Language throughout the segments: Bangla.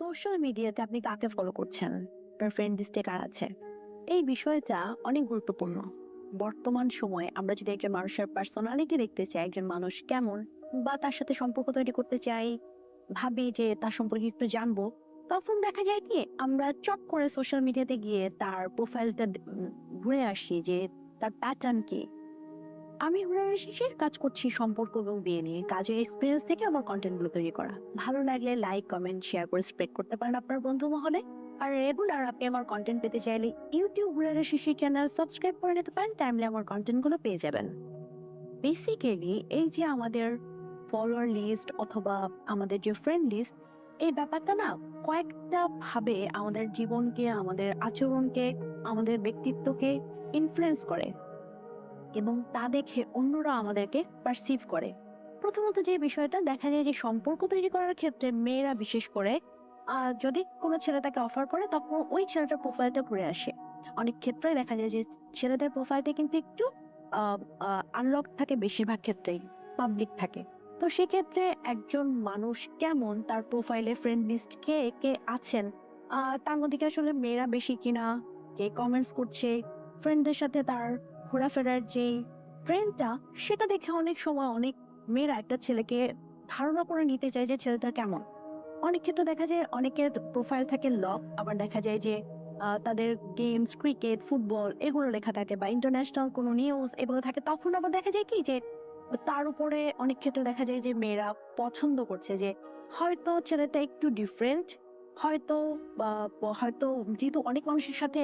সোশ্যাল মিডিয়াতে আপনি কাকে ফলো করছেন? আপনার ফ্রেন্ড লিস্টে কার আছে? এই বিষয়টা অনেক গুরুত্বপূর্ণ। বর্তমান সময়ে আমরা যদি একজন মানুষের পার্সোনালিটি দেখতে চাই, একজন মানুষ কেমন বা তার সাথে সম্পর্ক তৈরি করতে চাই, ভাবি যে তার সম্পর্কে একটু জানব, তখন দেখা যায় কি আমরা চট করে সোশ্যাল মিডিয়াতে গিয়ে তার প্রোফাইলটা ঘুরে আসি যে তার প্যাটার্ন কি। আমি হুরার শেষের কাজ করছি সম্পর্ক এবং বিয়ে নিয়ে। কাজের এক্সপিরিয়েন্স থেকে আমার কন্টেন্টগুলো তৈরি করা। ভালো লাগলে লাইক কমেন্ট শেয়ার করে স্প্রেড করতে পারেন আপনার বন্ধু মহলে। আর রেগুলার আপনি আমার কন্টেন্ট পেতে চাইলে ইউটিউব হুরার শিশির চ্যানেল সাবস্ক্রাইব করে নিতে পারেন টাইমলে আমার কন্টেন্টগুলো পেয়ে যাবেন। বেসিক্যালি এই যে আমাদের ফলোয়ার লিস্ট অথবা আমাদের যে ফ্রেন্ড লিস্ট এই ব্যাপারটা না কয়েকটা ভাবে আমাদের জীবনকে, আমাদের আচরণকে, আমাদের ব্যক্তিত্বকে ইনফ্লুয়েন্স করে। এবং তা দেখে অন্যরা আমাদেরকে পারসিভ করে। প্রথমত যে বিষয়টা, দেখা যায় যে সম্পর্ক তৈরি করার ক্ষেত্রে মেয়েরা বিশেষ করে যদি কোনো ছেলে তাকে অফার করে, তখন ওই ছেলেটার প্রোফাইলটা ঘুরে আসে। অনেক ক্ষেত্রে দেখা যায় যে ছেলেদের প্রোফাইলটা কিন্তু একটু আনলক থাকে, বেশিরভাগ ক্ষেত্রেই পাবলিক থাকে। তো সেক্ষেত্রে একজন মানুষ কেমন, তার প্রোফাইলে ফ্রেন্ড লিস্ট কে কে আছেন? তার মধ্যে আসলে মেয়েরা বেশি কিনা? কে কমেন্টস করছে? ফ্রেন্ডদের সাথে তার ঘোরাফেরার যে ট্রেন্ডটা সেটা দেখে অনেক সময় অনেক মেয়েরা একটা ছেলেকে ধারণা করে নিতে চায় যে ছেলেটা কেমন। অনেক ক্ষেত্রে দেখা যায় অনেকের প্রোফাইল থাকে লক, আবার দেখা যায় যে তাদের গেমস ক্রিকেট ফুটবল এগুলো লেখা থাকে বা ইন্টারন্যাশনাল কোনো নিউজ এগুলো থাকে, তখন আবার দেখা যায় কি যে, তার উপরে অনেক ক্ষেত্রে দেখা যায় যে মেয়েরা পছন্দ করছে যে, হয়তো ছেলেটা একটু ডিফারেন্ট হয়তো বা, হয়তো যেহেতু অনেক মানুষের সাথে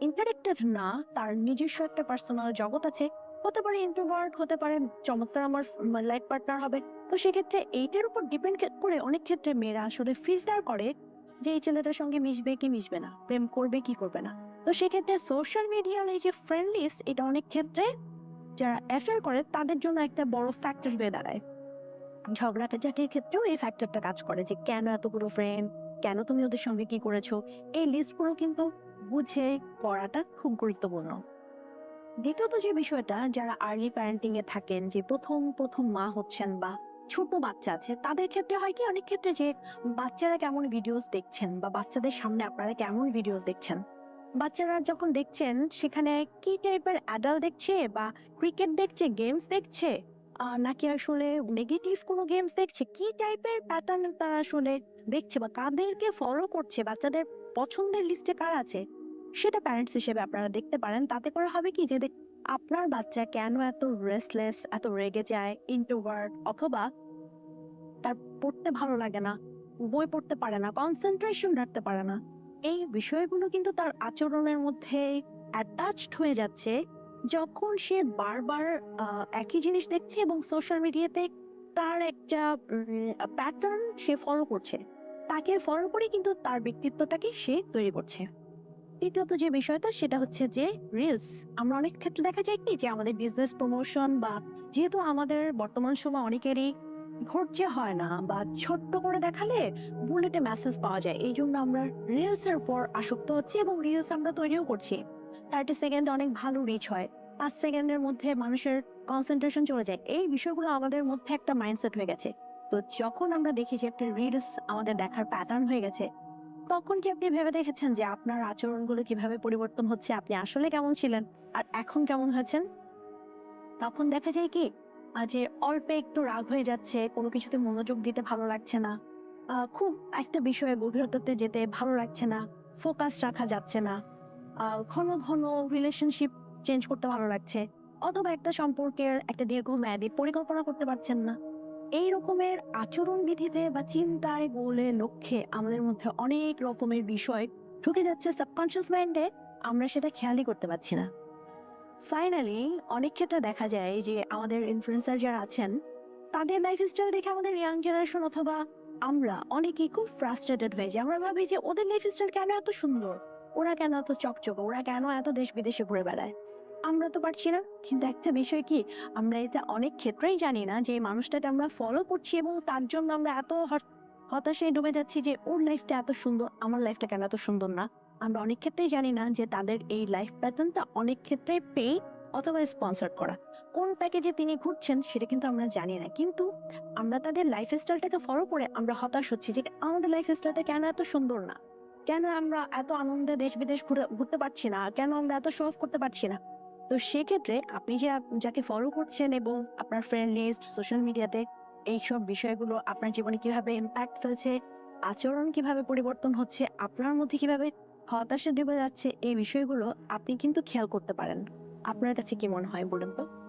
ইন্টারেক্টেড না, তার নিজস্ব একটা পার্সোনাল জগৎ আছে। হতে পারে ইন্ট্রোভার্ট হতে পারে চমৎকার আমার লাইফ পার্টনার হবে। তো সেক্ষেত্রে এইটার উপর ডিপেন্ড করে অনেক ক্ষেত্রে মেয়েরা আসলে ফিল্টার করে যে এই ছেলেটার সঙ্গে মিশবে কি মিশবে না, প্রেম করবে কি করবে না। তো সেক্ষেত্রে সোশ্যাল মিডিয়ার এই যে ফ্রেন্ড লিস্ট এটা অনেক ক্ষেত্রে যারা অ্যাফেয়ার করে, তাদের জন্য একটা বড় ফ্যাক্টর হয়ে দাঁড়ায়। ঝগড়াটাচাটির ক্ষেত্রেও এই ফ্যাক্টরটা কাজ করে যে কেন এতগুলো ফ্রেন্ড কেন তুমি ওদের সঙ্গে কি করেছ? এই লিস্টগুলো কিন্তু বুঝে পড়াটা খুব গুরুত্বপূর্ণ। দ্বিতীয়ত যে বিষয়টা, যারা আর্লি প্যারেন্টিং এ থাকেন, যে প্রথম প্রথম মা হচ্ছেন বা ছোট বাচ্চা আছে, তাদের ক্ষেত্রে হয় কি, অনেক ক্ষেত্রে যে বাচ্চারা কেমন ভিডিওস দেখছেন বা বাচ্চাদের সামনে আপনারা কেমন ভিডিওস দেখছেন? বাচ্চারা যখন দেখছেন, সেখানে কি টাইপের অ্যাডাল্ট দেখছে বা ক্রিকেট দেখছে গেমস দেখছে? আহ, নাকি আসলে নেগেটিভ কোনো গেমস দেখছে? কি টাইপের প্যাটার্ন তারা আসলে দেখছে বা কাদেরকে ফলো করছে? বাচ্চাদের পছন্দের লিস্টে কার আছে? সেটা প্যারেন্টস হিসেবে আপনারা দেখতে পারেন। তাতে করে হবে কি যে আপনার বাচ্চা কেন এত রেস্টলেস এত রেগে যায় ইন্ট্রোভার্ট অথবা তার পড়তে ভালো লাগে না বই পড়তে পারে না কনসেন্ট্রেশন রাখতে পারে না। এই বিষয়গুলো কিন্তু তার আচরণের মধ্যে অ্যাটাচড হয়ে যাচ্ছে। যখন সে বারবার একই জিনিস দেখছে এবং সোশ্যাল মিডিয়াতে তার একটা প্যাটার্ন সে ফলো করছে, তাকে ফলো করে কিন্তু তার ব্যক্তিত্বটাকে সে তৈরি করছে। তৃতীয়ত যে বিষয়টা, সেটা হচ্ছে যে রিলস আমরা অনেক ক্ষেত্রে দেখা যায় কি যে আমাদের বিজনেস প্রমোশন বা যেহেতু আমাদের বর্তমান সময় অনেকেরই ধৈর্য হয় না বা ছোট্ট করে দেখালে বুলেটে মেসেজ পাওয়া যায় এই জন্য আমরা রিলস এর উপর আসক্ত হচ্ছি এবং রিলস আমরা তৈরিও করছি। থার্টি সেকেন্ড অনেক ভালো রিচ হয়। পাঁচ সেকেন্ডের মধ্যে মানুষের কনসেন্ট্রেশন চলে যায়। এই বিষয়গুলো আমাদের মধ্যে একটা মাইন্ডসেট হয়ে গেছে। তো যখন আমরা দেখি যে একটা রিলস আমাদের দেখার প্যাটার্ন হয়ে গেছে, তখন কি আপনি ভেবে দেখেছেন যে আপনার আচরণগুলো কীভাবে পরিবর্তন হচ্ছে? আপনি আসলে কেমন ছিলেন? আর এখন কেমন হয়েছেন? তখন দেখা যায় কি যে অল্পে একটু রাগ হয়ে যাচ্ছে, কোনো কিছুতে মনোযোগ দিতে ভালো লাগছে না খুব একটা বিষয়ে গভীরতাতে যেতে ভালো লাগছে না ফোকাস রাখা যাচ্ছে না। ঘন ঘন রিলেশনশিপ চেঞ্জ করতে ভালো লাগছে। অথবা একটা সম্পর্কের একটা দীর্ঘমেয়াদী পরিকল্পনা করতে পারছেন না। এই রকমের আচরণ বিধিতে বা চিন্তায় গোলে লক্ষ্যে আমাদের মধ্যে অনেক রকমের বিষয় ঢুকে যাচ্ছে সাবকনশিয়াস মাইন্ডে আমরা সেটা খেয়ালই করতে পারছি না। ফাইনালি অনেক ক্ষেত্রে দেখা যায় যে আমাদের ইনফ্লুয়েন্সার যারা আছেন, তাদের লাইফস্টাইল দেখে আমাদের ইয়াং জেনারেশন অথবা আমরা অনেকেই খুব ফ্রাস্ট্রেটেড হয়ে যাই। আমরা ভাবি যে ওদের লাইফস্টাইল কেন এত সুন্দর? ওরা কেন এত চকচকে? ওরা কেন এত দেশ বিদেশে ঘুরে বেড়ায়? আমরা তো পারছি না। কিন্তু একটা বিষয় কি? আমরা এটা অনেক ক্ষেত্রেই জানি না যে মানুষটাকে আমরা ফলো করছি এবং তার জন্য আমরা এত হতাশায় ডুবে যাচ্ছি যে ওর লাইফটা এত সুন্দর, আমার লাইফটা কেন এত সুন্দর না? আমরা অনেক ক্ষেত্রেই জানি না যে তাদের এই লাইফ প্যাটার্নটা অনেক ক্ষেত্রে পেই অথবা স্পন্সর করা। কোন প্যাকেজে তিনি ঘুরছেন সেটা কিন্তু আমরা জানি না। কিন্তু আমরা তাদের লাইফ স্টাইলটাকে ফলো করে আমরা হতাশ হচ্ছি যে আমাদের লাইফ স্টাইলটা কেন এত সুন্দর না? কেন আমরা এত আনন্দে দেশ বিদেশ ঘুরে, ঘুরতে পারছি না? কেন আমরা এত শো অফ করতে পারছি না? তো সেক্ষেত্রে আপনি যে যাকে ফলো করছেন এবং আপনার ফ্রেন্ড লিস্ট সোশ্যাল মিডিয়াতে এইসব বিষয়গুলো আপনার জীবনে কীভাবে ইম্প্যাক্ট ফেলছে, আচরণ কীভাবে পরিবর্তন হচ্ছে, আপনার মধ্যে কীভাবে হতাশা ডুবে যাচ্ছে, এই বিষয়গুলো আপনি কিন্তু খেয়াল করতে পারেন। আপনার কাছে কি মনে হয় বলুন তো?